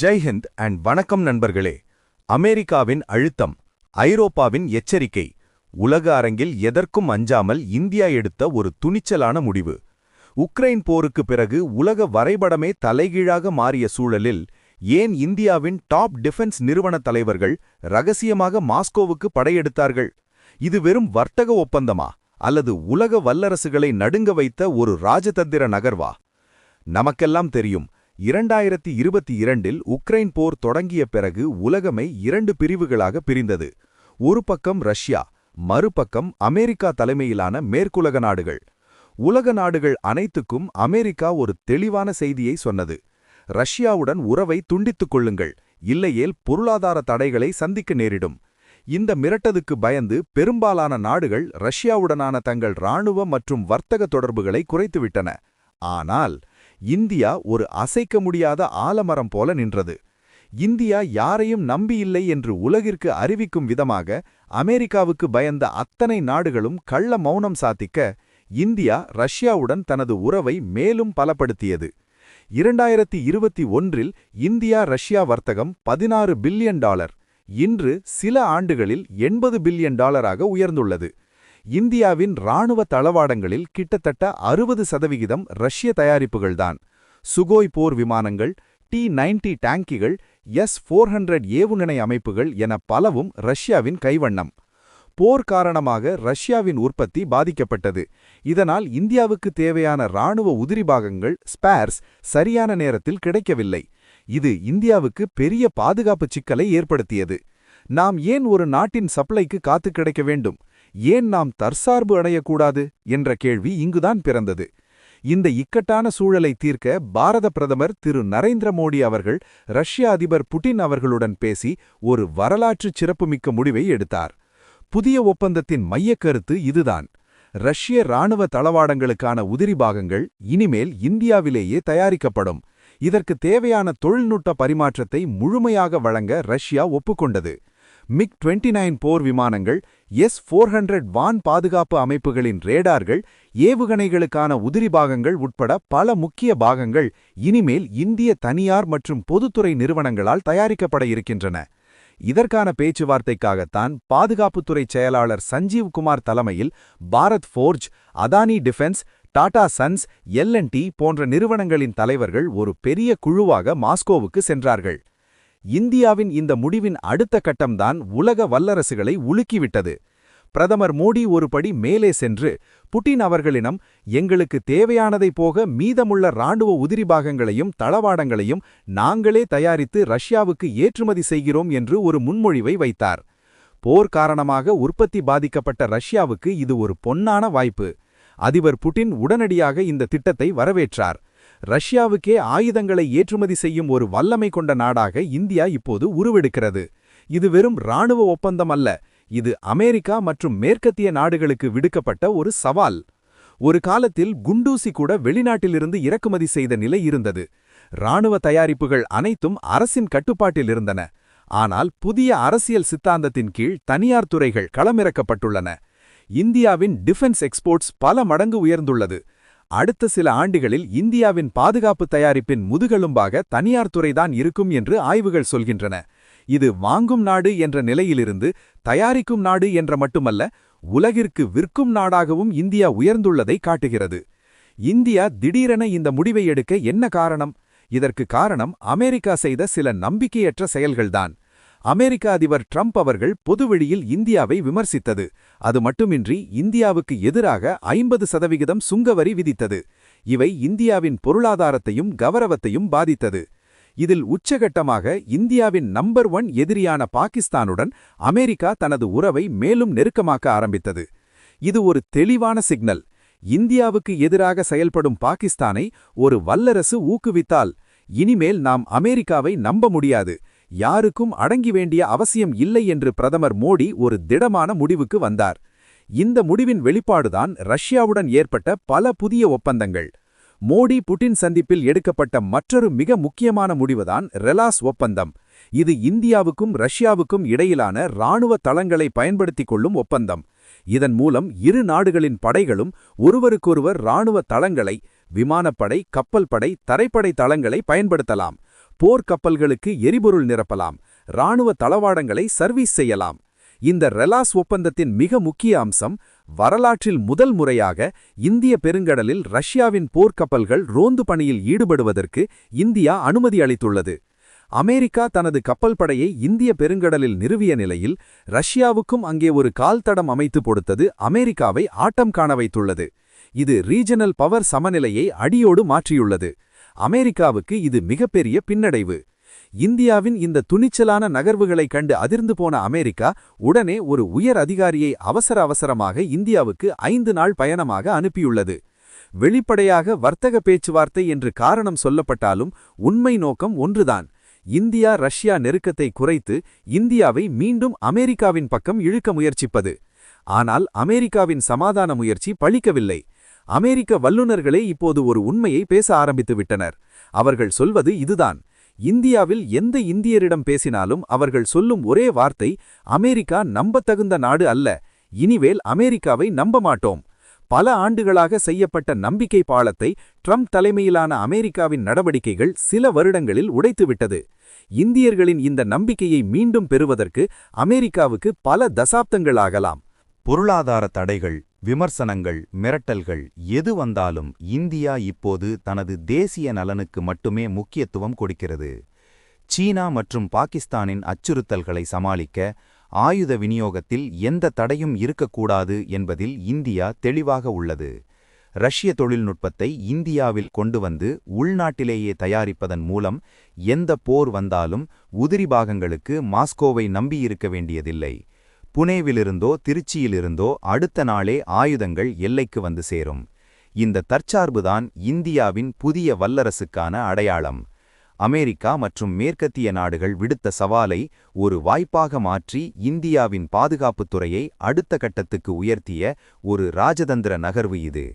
ஜெய்ஹிந்த் and வணக்கம் நண்பர்களே. அமெரிக்காவின் அழுத்தம் ஐரோப்பாவின் எச்சரிக்கை உலக அரங்கில் எதற்கும் அஞ்சாமல் இந்தியா எடுத்த ஒரு துணிச்சலான முடிவு. உக்ரைன் போருக்கு பிறகு உலக வரைபடமே தலைகீழாக மாறிய சூழலில் ஏன் இந்தியாவின் டாப் டிஃபென்ஸ் நிறுவன தலைவர்கள் ரகசியமாக மாஸ்கோவுக்கு படையெடுத்தார்கள்? இது வெறும் வர்த்தக ஒப்பந்தமா? அல்லது உலக வல்லரசுகளை நடுங்க வைத்த ஒரு ராஜதந்திர நகர்வா? நமக்கெல்லாம் தெரியும் இரண்டாயிரத்தி இருபத்தி இரண்டில் உக்ரைன் போர் தொடங்கிய பிறகு உலகமை இரண்டு பிரிவுகளாக பிரிந்தது. ஒரு பக்கம் ரஷ்யா மறுபக்கம் அமெரிக்கா தலைமையிலான மேற்குலக நாடுகள். உலக நாடுகள் அனைத்துக்கும் அமெரிக்கா ஒரு தெளிவான செய்தியை சொன்னது. ரஷ்யாவுடன் உறவை துண்டித்துக் கொள்ளுங்கள் இல்லையேல் பொருளாதார தடைகளை சந்திக்க நேரிடும். இந்த மிரட்டதுக்கு பயந்து பெரும்பாலான நாடுகள் ரஷ்யாவுடனான தங்கள் இராணுவ மற்றும் வர்த்தக தொடர்புகளை குறைத்துவிட்டன. ஆனால் இந்தியா ஒரு அசைக்க முடியாத ஆலமரம் போல நின்றது. இந்தியா யாரையும் நம்பியில்லை என்று உலகிற்கு அறிவிக்கும் விதமாக அமெரிக்காவுக்கு பயந்த அத்தனை நாடுகளும் கள்ள மௌனம் சாத்திக்க இந்தியா ரஷ்யாவுடன் தனது உறவை மேலும் பலப்படுத்தியது. இரண்டாயிரத்தி இருபத்தி ஒன்றில் இந்தியா ரஷ்யா வர்த்தகம் பதினாறு பில்லியன் டாலர். இன்று சில ஆண்டுகளில் எண்பது பில்லியன் டாலராக உயர்ந்துள்ளது. இந்தியாவின் இராணுவ தளவாடங்களில் கிட்டத்தட்ட அறுபது சதவிகிதம் ரஷ்ய தயாரிப்புகள்தான். சுகோய் போர் விமானங்கள் டி நைன்டி டேங்கிகள் எஸ் ஃபோர் ஹண்ட்ரட் ஏவுகணை அமைப்புகள் என பலவும் ரஷ்யாவின் கைவண்ணம். போர் காரணமாக ரஷ்யாவின் உற்பத்தி பாதிக்கப்பட்டது. இதனால் இந்தியாவுக்கு தேவையான இராணுவ உதிரி பாகங்கள் ஸ்பேர்ஸ் சரியான நேரத்தில் கிடைக்கவில்லை. இது இந்தியாவுக்கு பெரிய பாதுகாப்பு சிக்கலை ஏற்படுத்தியது. நாம் ஏன் ஒரு நாட்டின் சப்ளைக்கு காத்து கிடைக்க வேண்டும்? ஏன் நாம் தற்சார்பு அடையக்கூடாது? என்ற கேள்வி இங்குதான் பிறந்தது. இந்த இக்கட்டான சூழலை தீர்க்க பாரத பிரதமர் திரு நரேந்திர மோடி அவர்கள் ரஷ்ய அதிபர் புட்டின் அவர்களுடன் பேசி ஒரு வரலாற்று சிறப்புமிக்க முடிவை எடுத்தார். புதிய ஒப்பந்தத்தின் மையக்கருத்து இதுதான். ரஷ்ய இராணுவ தளவாடங்களுக்கான உதிரி பாகங்கள் இனிமேல் இந்தியாவிலேயே தயாரிக்கப்படும். இதற்கு தேவையான தொழில்நுட்ப பரிமாற்றத்தை முழுமையாக வழங்க ரஷ்யா ஒப்புக்கொண்டது. மிக் டுவெண்ட்டி நைன் போர் விமானங்கள் எஸ் ஃபோர் ஹண்ட்ரட் வான் பாதுகாப்பு அமைப்புகளின் ரேடார்கள் ஏவுகணைகளுக்கான உதிரி பாகங்கள் உட்பட பல முக்கிய பாகங்கள் இனிமேல் இந்திய தனியார் மற்றும் பொதுத்துறை நிறுவனங்களால் தயாரிக்கப்பட இருக்கின்றன. இதற்கான பேச்சுவார்த்தைக்காகத்தான் பாதுகாப்புத்துறை செயலாளர் சஞ்சீவ் குமார் தலைமையில் Bharat Forge Adani defence Tata Sons LNT போன்ற நிறுவனங்களின் தலைவர்கள் ஒரு பெரிய குழுவாக மாஸ்கோவுக்கு சென்றார்கள். இந்தியாவின் இந்த முடிவின் அடுத்த கட்டம்தான் உலக வல்லரசுகளை உலுக்கிவிட்டது. பிரதமர் மோடி ஒருபடி மேலே சென்று புட்டின் அவர்களிடம் எங்களுக்கு தேவையானதை போக மீதமுள்ள இராணுவ உதிரி பாகங்களையும் தளவாடங்களையும் நாங்களே தயாரித்து ரஷ்யாவுக்கு ஏற்றுமதி செய்கிறோம் என்று ஒரு முன்மொழிவை வைத்தார். போர் காரணமாக உற்பத்தி பாதிக்கப்பட்ட ரஷ்யாவுக்கு இது ஒரு பொன்னான வாய்ப்பு. அதிபர் புட்டின் உடனடியாக இந்த திட்டத்தை வரவேற்றார். ரஷ்யாவுக்கே ஆயுதங்களை ஏற்றுமதி செய்யும் ஒரு வல்லமை கொண்ட நாடாக இந்தியா இப்போது உருவெடுக்கிறது. இது வெறும் இராணுவ ஒப்பந்தம் அல்ல இது அமெரிக்கா மற்றும் மேற்கத்திய நாடுகளுக்கு விடுக்கப்பட்ட ஒரு சவால். ஒரு காலத்தில் குண்டூசி கூட வெளிநாட்டிலிருந்து இறக்குமதி செய்த நிலை இருந்தது. இராணுவ தயாரிப்புகள் அனைத்தும் அரசின் கட்டுப்பாட்டில் இருந்தன. ஆனால் புதிய அரசியல் சித்தாந்தத்தின் கீழ் தனியார் துறைகள் களமிறக்கப்பட்டுள்ளன. இந்தியாவின் டிஃபென்ஸ் எக்ஸ்போர்ட்ஸ் பல மடங்கு உயர்ந்துள்ளது. அடுத்த சில ஆண்டுகளில் இந்தியாவின் பாதுகாப்பு தயாரிப்பின் முதுகெலும்பாக தனியார் துறைதான் இருக்கும் என்று ஆய்வுகள் சொல்கின்றன. இது வாங்கும் நாடு என்ற நிலையிலிருந்து தயாரிக்கும் நாடு என்ற மட்டுமல்ல உலகிற்கு விற்கும் நாடாகவும் இந்தியா உயர்ந்துள்ளதை காட்டுகிறது. இந்தியா திடீரென இந்த முடிவை எடுக்க என்ன காரணம்? இதற்கு காரணம் அமெரிக்கா செய்த சில நம்பிக்கையற்ற செயல்கள்தான். அமெரிக்க அதிபர் ட்ரம்ப் அவர்கள் பொதுவெளியில் இந்தியாவை விமர்சித்தது. அது மட்டுமின்றி இந்தியாவுக்கு எதிராக ஐம்பது சதவிகிதம் சுங்கவரி விதித்தது. இவை இந்தியாவின் பொருளாதாரத்தையும் கௌரவத்தையும் பாதித்தது. இதில் உச்சகட்டமாக இந்தியாவின் நம்பர் ஒன் எதிரியான பாகிஸ்தானுடன் அமெரிக்கா தனது உறவை மேலும் நெருக்கமாக்க ஆரம்பித்தது. இது ஒரு தெளிவான சிக்னல். இந்தியாவுக்கு எதிராக செயல்படும் பாகிஸ்தானை ஒரு வல்லரசு ஊக்குவித்தால் இனிமேல் நாம் அமெரிக்காவை நம்ப முடியாது. யாருக்கும் அடங்கி வேண்டிய அவசியம் இல்லை என்று பிரதமர் மோடி ஒரு திடமான முடிவுக்கு வந்தார். இந்த முடிவின் வெளிப்பாடுதான் ரஷ்யாவுடன் ஏற்பட்ட பல புதிய ஒப்பந்தங்கள். மோடி புட்டின் சந்திப்பில் எடுக்கப்பட்ட மற்றொரு மிக முக்கியமான முடிவுதான் ரெலாஸ் ஒப்பந்தம். இது இந்தியாவுக்கும் ரஷ்யாவுக்கும் இடையிலான இராணுவ தளங்களை பயன்படுத்திக் கொள்ளும் ஒப்பந்தம். இதன் மூலம் இரு நாடுகளின் படைகளும் ஒருவருக்கொருவர் இராணுவ தளங்களை விமானப்படை கப்பல் படை தரைப்படை தளங்களை பயன்படுத்தலாம். போர்க்கப்பல்களுக்கு எரிபொருள் நிரப்பலாம். இராணுவ தளவாடங்களை சர்வீஸ் செய்யலாம். இந்த ரெலாஸ் ஒப்பந்தத்தின் மிக முக்கிய அம்சம் வரலாற்றில் முதல் முறையாக இந்திய பெருங்கடலில் ரஷ்யாவின் போர்க்கப்பல்கள் ரோந்து பணியில் ஈடுபடுவதற்கு இந்தியா அனுமதி அளித்துள்ளது. அமெரிக்கா தனது கப்பல் படையை இந்திய பெருங்கடலில் நிறுவிய நிலையில் ரஷ்யாவுக்கும் அங்கே ஒரு கால்தடம் அமைத்து கொடுத்தது அமெரிக்காவை ஆட்டம் காண வைத்துள்ளது. இது ரீஜனல் பவர் சமநிலையை அடியோடு மாற்றியுள்ளது. அமெரிக்காவுக்கு இது மிகப்பெரிய பின்னடைவு. இந்தியாவின் இந்த துணிச்சலான நகர்வுகளைக் கண்டு அதிர்ந்து போன அமெரிக்கா உடனே ஒரு உயர் அதிகாரியை அவசர அவசரமாக இந்தியாவுக்கு ஐந்து நாள் பயணமாக அனுப்பியுள்ளது. வெளிப்படையாக வர்த்தக பேச்சுவார்த்தை என்று காரணம் சொல்லப்பட்டாலும் உண்மை நோக்கம் ஒன்றுதான். இந்தியா ரஷ்யா நெருக்கத்தை குறைத்து இந்தியாவை மீண்டும் அமெரிக்காவின் பக்கம் இழுக்க முயற்சிப்பது. ஆனால் அமெரிக்காவின் சமாதான முயற்சி பழிக்கவில்லை. அமெரிக்க வல்லுநர்களே இப்போது ஒரு உண்மையை பேச ஆரம்பித்து விட்டனர். அவர்கள் சொல்வது இதுதான். இந்தியாவில் எந்த இந்தியரிடம் பேசினாலும் அவர்கள் சொல்லும் ஒரே வார்த்தை அமெரிக்கா நம்பத்தகுந்த நாடு அல்ல. இனிவேல் அமெரிக்காவை நம்ப மாட்டோம். பல ஆண்டுகளாக செய்யப்பட்ட நம்பிக்கை பாலத்தை ட்ரம்ப் தலைமையிலான அமெரிக்காவின் நடவடிக்கைகள் சில வருடங்களில் உடைத்துவிட்டது இந்தியர்களின் இந்த நம்பிக்கையை மீண்டும் பெறுவதற்கு அமெரிக்காவுக்கு பல தசாப்தங்கள் ஆகலாம். பொருளாதார தடைகள் விமர்சனங்கள் மிரட்டல்கள் எது வந்தாலும் இந்தியா இப்போது தனது தேசிய நலனுக்கு மட்டுமே முக்கியத்துவம் கொடுக்கிறது. சீனா மற்றும் பாகிஸ்தானின் அச்சுறுத்தல்களை சமாளிக்க ஆயுத விநியோகத்தில் எந்த தடையும் இருக்கக்கூடாது என்பதில் இந்தியா தெளிவாக உள்ளது. ரஷ்ய தொழில்நுட்பத்தை இந்தியாவில் கொண்டு வந்து உள்நாட்டிலேயே தயாரிப்பதன் மூலம் எந்த போர் வந்தாலும் உதிரி பாகங்களுக்கு மாஸ்கோவை நம்பியிருக்க வேண்டியதில்லை. புனேவிலிருந்தோ திருச்சியிலிருந்தோ அடுத்த நாளே ஆயுதங்கள் எல்லைக்கு வந்து சேரும். இந்த தற்சார்புதான் இந்தியாவின் புதிய வல்லரசுக்கான அடையாளம். அமெரிக்கா மற்றும் மேற்கத்திய நாடுகள் விடுத்த சவாலை ஒரு வாய்ப்பாக மாற்றி இந்தியாவின் பாதுகாப்புத் துறையை அடுத்த கட்டத்துக்கு உயர்த்திய ஒரு ராஜதந்திர நகர்வு இது.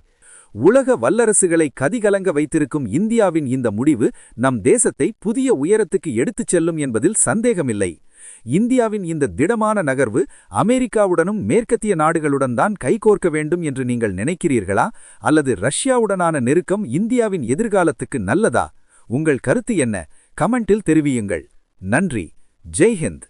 உலக வல்லரசுகளை கதிகலங்க வைத்திருக்கும் இந்தியாவின் இந்த முடிவு நம் தேசத்தை புதிய உயரத்துக்கு எடுத்துச் செல்லும் என்பதில் சந்தேகமில்லை. இந்தியாவின் இந்த திடமான நகர்வு அமெரிக்காவுடனும் மேற்கத்திய நாடுகளுடன் தான் கைகோர்க்க வேண்டும் என்று நீங்கள் நினைக்கிறீர்களா? அல்லது ரஷ்யாவுடனான நெருக்கம் இந்தியாவின் எதிர்காலத்துக்கு நல்லதா? உங்கள் கருத்து என்ன? கமெண்டில் தெரிவியுங்கள். நன்றி. ஜெய்ஹிந்த்.